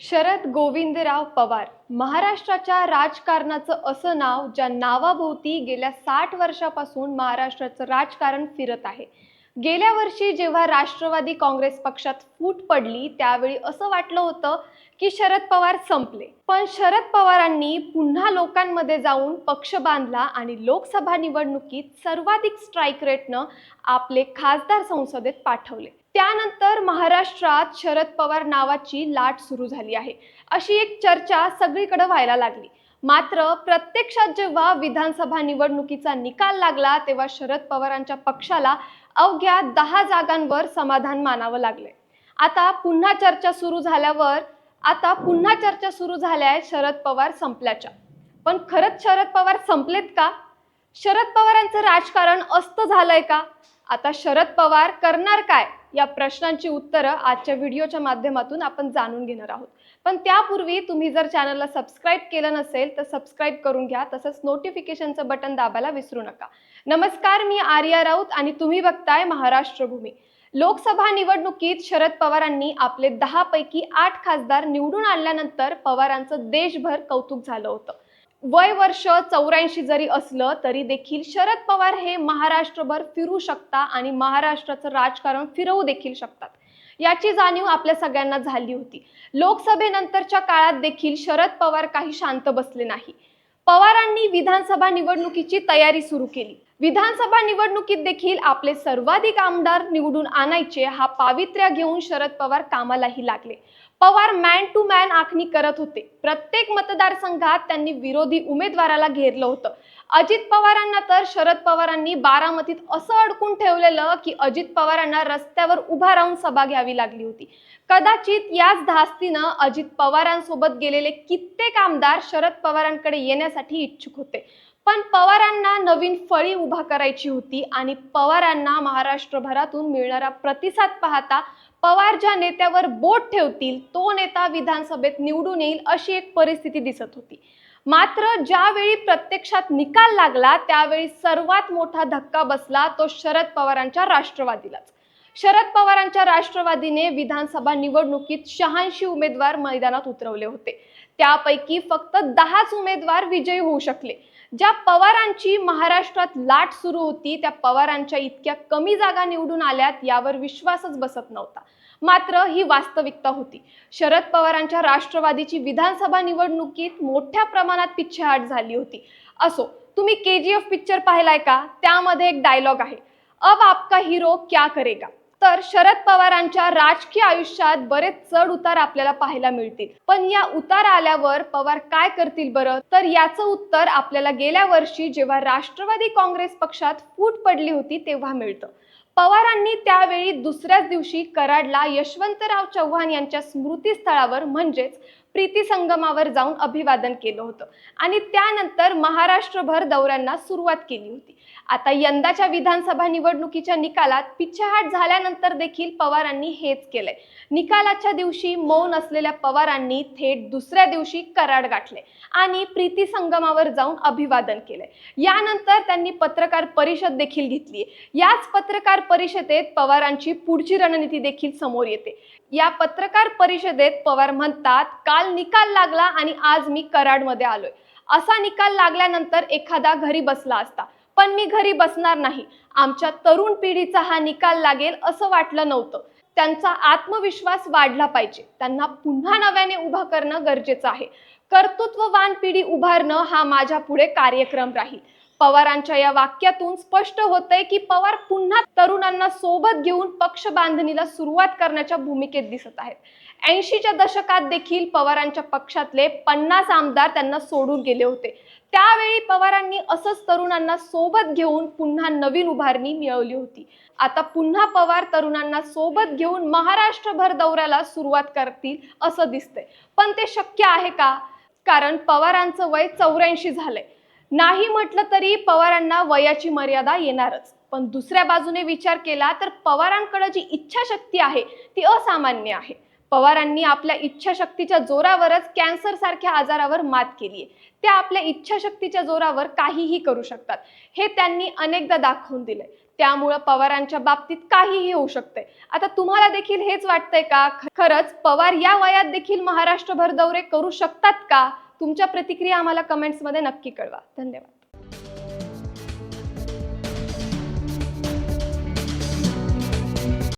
शरद गोविंदराव पवार. महाराष्ट्राच्या राजकारणाचं असं नाव ज्या नावाभोवती गेल्या साठ वर्षापासून महाराष्ट्राचं राजकारण फिरत आहे. गेल्या वर्षी जेव्हा राष्ट्रवादी काँग्रेस पक्षात फूट पडली त्यावेळी असं वाटलं होतं की शरद पवार संपले. पण शरद पवारांनी पुन्हा लोकांमध्ये जाऊन पक्ष बांधला आणि लोकसभा निवडणुकीत सर्वाधिक स्ट्राईक रेटनं आपले खासदार संसदेत पाठवले. त्यानंतर महाराष्ट्रात शरद पवार नावाची लाट सुरू झाली आहे. अशी एक चर्चा सगळीकडे व्हायला लागली. मात्र प्रत्यक्षात जेव्हा विधानसभा निवडणुकीचा निकाल लागला तेव्हा शरद पवारांच्या पक्षाला अवघ्या दहा जागांवर समाधान मानावं लागले आता पुन्हा चर्चा सुरू झाल्यावर आता पुन्हा चर्चा सुरू झाल्या आहेत शरद पवार संपल्याच्या. पण खरंच शरद पवार संपलेत का? शरद पवारांचं राजकारण अस्त झालंय का? आता शरद पवार करणार काय? या प्रश्नांची उत्तरं आजच्या व्हिडिओच्या माध्यमातून आपण जाणून घेणार आहोत. पण त्यापूर्वी तुम्ही जर चॅनलला सबस्क्राईब केलं नसेल तर सबस्क्राईब करून घ्या. तसंच नोटिफिकेशनचं बटन दाबायला विसरू नका. नमस्कार मी आर्या राऊत आणि तुम्ही बघताय महाराष्ट्र भूमी लोकसभा निवडणुकीत शरद पवारांनी आपले दहा पैकी आठ खासदार निवडून आणल्यानंतर पवारांचं देशभर कौतुक झालं होतं. वय वर्ष चौऱ्याऐंशी जरी असलं तरी देखील शरद पवार हे महाराष्ट्रभर फिरू शकता आणि महाराष्ट्राचं राजकारण फिरवू देखील शकतात. याची जाणीव आपल्या सगळ्यांना झाली होती. लोकसभेनंतरच्या काळात देखील शरद पवार काही शांत बसले नाही. पवारांनी विधानसभा निवडणुकीची तयारी सुरू केली. विधानसभा निवडणुकीत देखील आपले सर्वाधिक आमदार निवडून आणायचे हा पावित्र्य घेऊन शरद पवार कामालाही लागले. पवार मॅन टू मॅन आखणी करत होते. प्रत्येक मतदारसंघात त्यांनी विरोधी उमेदवाराला घेरलं होतं. अजित पवारांना तर शरद पवारांनी बारामतीत असं अडकून ठेवलेलं की अजित पवारांना रस्त्यावर उभा राहून सभा घ्यावी लागली होती. कदाचित याच धास्तीनं अजित पवारांसोबत गेलेले कित्येक आमदार शरद पवारांकडे येण्यासाठी इच्छुक होते. पण पवारांना नवीन फळी उभा करायची होती आणि पवारांना महाराष्ट्रभरातून मिळणारा प्रतिसाद पाहता पवार ज्या नेत्यावर बोट ठेवतील तो नेता विधानसभेत निवडून येईल अशी एक परिस्थिती दिसत होती. मात्र ज्यावेळी प्रत्यक्षात निकाल लागला त्यावेळी सर्वात मोठा धक्का बसला तो शरद पवारांच्या राष्ट्रवादीलाच. शरद पवारांच्या राष्ट्रवादीने विधानसभा निवडणुकीत शहाऐंशी उमेदवार मैदानात उतरवले होते. त्यापैकी फक्त दहाच उमेदवार विजयी होऊ शकले. ज्या पवारांची महाराष्ट्रात लाट सुरू होती त्या पवारांच्या इतक्या कमी जागा निवडून आल्यात यावर विश्वासच बसत नव्हता. मात्र ही वास्तविकता होती. शरद पवारांच्या राष्ट्रवादीची विधानसभा निवडणुकीत मोठ्या प्रमाणात पिछेहाट झाली होती. असो तुम्ही के जी एफ पिक्चर पाहिलाय का? त्यामध्ये एक डायलॉग आहे. अब आपका हिरो क्या करेगा? तर शरद पवारांच्या राजकीय आयुष्यात बरेच चढ उतार आपल्याला पाहायला मिळतील. पण या उतार आल्यावर पवार काय करतील बरं? तर याचं उत्तर आपल्याला गेल्या वर्षी जेव्हा राष्ट्रवादी काँग्रेस पक्षात फूट पडली होती तेव्हा मिळतं. पवारांनी त्यावेळी दुसऱ्याच दिवशी कराडला यशवंतराव चव्हाण यांच्या स्मृतीस्थळावर म्हणजेच प्रीती संगमावर जाऊन अभिवादन केलं होतं. आणि त्यानंतर महाराष्ट्रभर दौऱ्यांना सुरुवात केली होती. आता यंदाच्या विधानसभा निवडणुकीच्या निकालात पिछेहाट झाल्यानंतर देखील पवारांनी हेच केलंय. निकालाच्या दिवशी मौन असलेल्या पवारांनी थेट दुसऱ्या दिवशी कराड गाठले आणि प्रीती संगमावर जाऊन अभिवादन केलंय. यानंतर त्यांनी पत्रकार परिषद देखील घेतली याच पत्रकार परिषदेत पवारांची पुढची रणनीती देखील समोर येते. या पत्रकार परिषदेत पवार म्हणतात काल निकाल लागला आणि आज मी कराडमध्ये आलोय. असा निकाल लागल्यानंतर एखादा घरी बसला असता. पण मी घरी बसणार नाही. आमच्या तरुण पिढीचा हा निकाल लागेल असं वाटलं नव्हतं. त्यांचा आत्मविश्वास वाढला पाहिजे. त्यांना पुन्हा नव्याने उभं करणं गरजेचं आहे. कर्तृत्ववान पिढी उभारणं हा माझ्या पुढे कार्यक्रम राहील. पवारांच्या या वाक्यातून स्पष्ट होतंय की पवार पुन्हा तरुणांना सोबत घेऊन पक्ष बांधणीला सुरुवात करण्याच्या भूमिकेत दिसत आहेत. ऐंशीच्या दशकात देखील पवारांच्या पक्षातले पन्नास आमदार त्यांना सोडून गेले होते. त्यावेळी पवारांनी असंच तरुणांना सोबत घेऊन पुन्हा नवीन उभारणी मिळवली होती. आता पुन्हा पवार तरुणांना सोबत घेऊन महाराष्ट्रभर दौऱ्याला सुरुवात करतील असं दिसतंय. पण ते शक्य आहे का? कारण पवारांचं वय चौऱ्याऐंशी झालंय. नाही म्हटलं तरी पवारांना वयाची मर्यादा येणारच. पण दुसऱ्या बाजूने विचार केला तर पवारांकडे जी इच्छाशक्ती आहे ती असामान्य आहे. पवारांनी आपल्या इच्छाशक्तीच्या जोरावरच कॅन्सर सारख्या आजारावर मात केली आहे त्या आपल्या इच्छाशक्तीच्या जोरावर काहीही करू शकतात. हे त्यांनी अनेकदा दाखवून दिलंय. त्यामुळं पवारांच्या बाबतीत काहीही होऊ शकतंय. आता तुम्हाला देखील हेच वाटतंय का? खरंच पवार या वयात देखील महाराष्ट्रभर दौरे करू शकतात का? तुमच्या प्रतिक्रिया आम्हाला कमेंट्समध्ये नक्की कळवा. धन्यवाद.